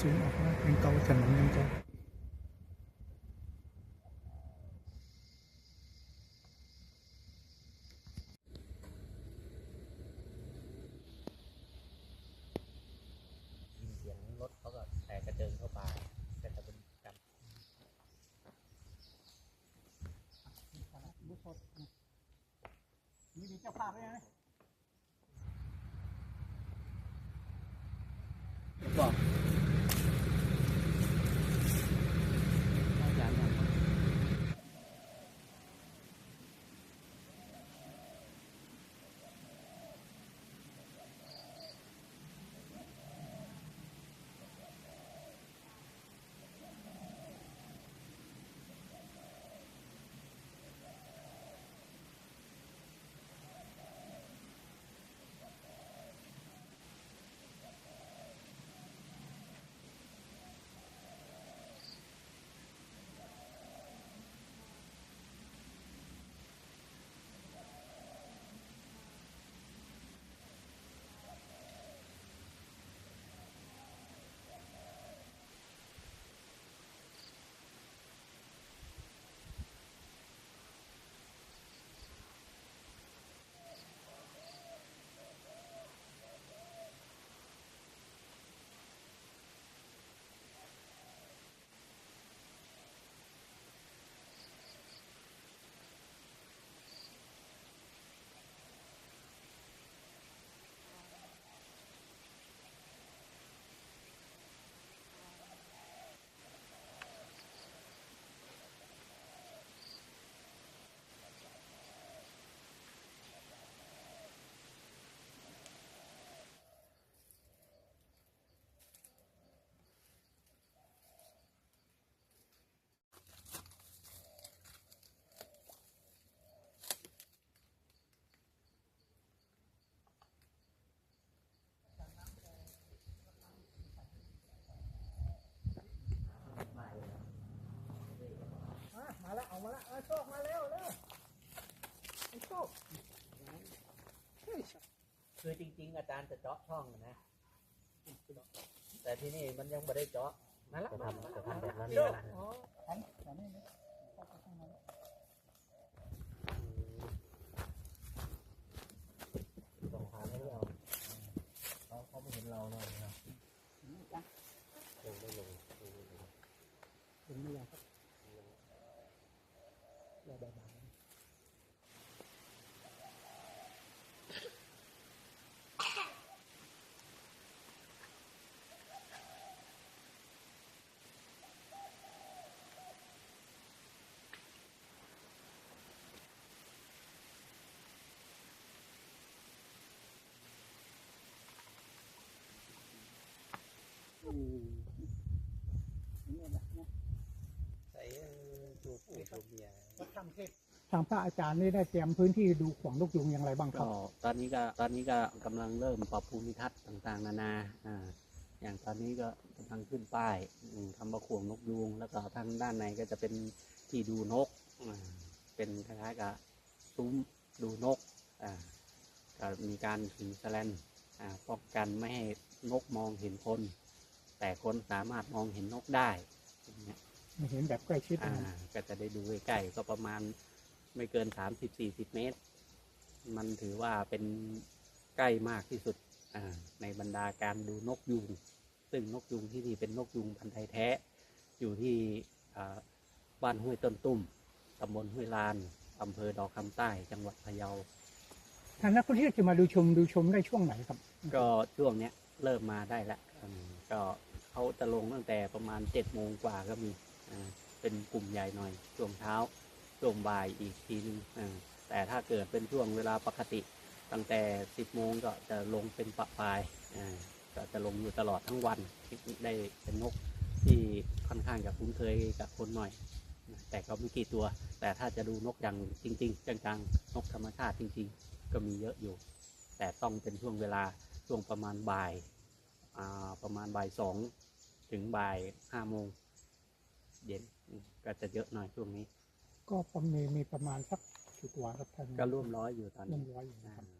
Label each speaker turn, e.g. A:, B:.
A: สูงออกมาเป็นเกาถนนยังเกา
B: ยินเสียงรถเขาก็แตกกระเจิงเข้าป่าแต่จะเป็นกัน
A: นี่มีเจ้าภาพด้วยนะ
B: บอก
A: มาแล้วเอามาแล้วโชคมาเร็วเร็วโชคเฮ้ย
B: คือจริง ๆ อาจารย์จะเจาะช่องนะ แต่ที่นี่มันยังไม่ได้เจาะนั่นแหละจะทำจะทำแบบนั้น
A: โช
B: เลย
A: ค
B: นะ
A: อ๋ออันอันนี้นะเข้าไปข้างใน
B: ต้องทำให้เราเขาเขาไม่เห็นเราเนาะนะลงไม่ลงลงไม่ลง
A: ถึงไม่ยังครับเราเบาๆ
B: ใส่จูบเด็กลูกเมีย
A: ทางเทศทางพระอาจารย์นี่ได้เตรียมพื้นที่ดูขวางลูกยุงอย่างไรบ้างครับ
B: ก็ตอนนี้ก็ตอนนี้ก็กำลังเริ่มปรับภูมิทัศน์ต่างๆ นานาอ่าอย่างตอนนี้ก็กำลังขึ้นป้ายอืมคำว่าขวงนกยูงแล้วก็ทางด้านในก็จะเป็นที่ดูนกอ่าเป็นคล้ายๆกับซุ้มดูนกอ่าก็มีการถือแสแลนอ่าป้องกันไม่ให้นกมองเห็นคน แต่คนสามารถมองเห็นนกได้อย่างเงี้ย
A: ไม่เห็นแบบใกล้ชิด
B: อ่า
A: นะ
B: ก็จะได้ดูใกล้ๆก็ประมาณไม่เกินสามสิบสี่สิบเมตร มันถือว่าเป็นใกล้มากที่สุดอ่าในบรรดาการดูนกยูงซึ่งนกยูงที่นี่เป็นนกยูงพันธุ์ไทยแท้ อยู่ที่อ่าบ้านห้วยต้นตุ้มตำบลห้วยลานอำเภอดอกคำใต้จังหวัดพะเยา
A: ทางนักท่องเที่ยวจะมาดูชมดูชมได้ช่วงไหนครับ
B: ก็ช่วงเนี้ยเริ่มมาได้ละอืมก็เขาจะลงตั้งแต่ประมาณเจ็ดโมงกว่าก็มีอ่า เป็นกลุ่มใหญ่หน่อย ช่วงเช้า ช่วงบ่ายอีกทีนึงอ่าแต่ถ้าเกิดเป็นช่วงเวลาปกติ ตั้งแต่สิบโมงก็จะลงเป็นปะปลายก็จะลงอยู่ตลอดทั้งวันได้เป็นนกที่ค่อนข้างจะคุ้นเคยกับคนหน่อย แต่ก็ไม่กี่ตัว แต่ถ้าจะดูนกอย่างจริง ๆ จังๆ นกธรรมชาติจริง ๆ ก็มีเยอะอยู่ แต่ต้องเป็นช่วงเวลาช่วงประมาณบ่ายประมาณบ่ายสองถึงบ่ายห้าโมง เย็นอืมก็จะเยอะหน่อยช่วงนี้
A: ก็ประมีมีประมาณสักกี่ตัวครับท่าน
B: ก็ร่วมร้อยอยู่ตอน
A: ร่ว
B: นี้
A: มร้อยอยู่นะครับ
B: อ่า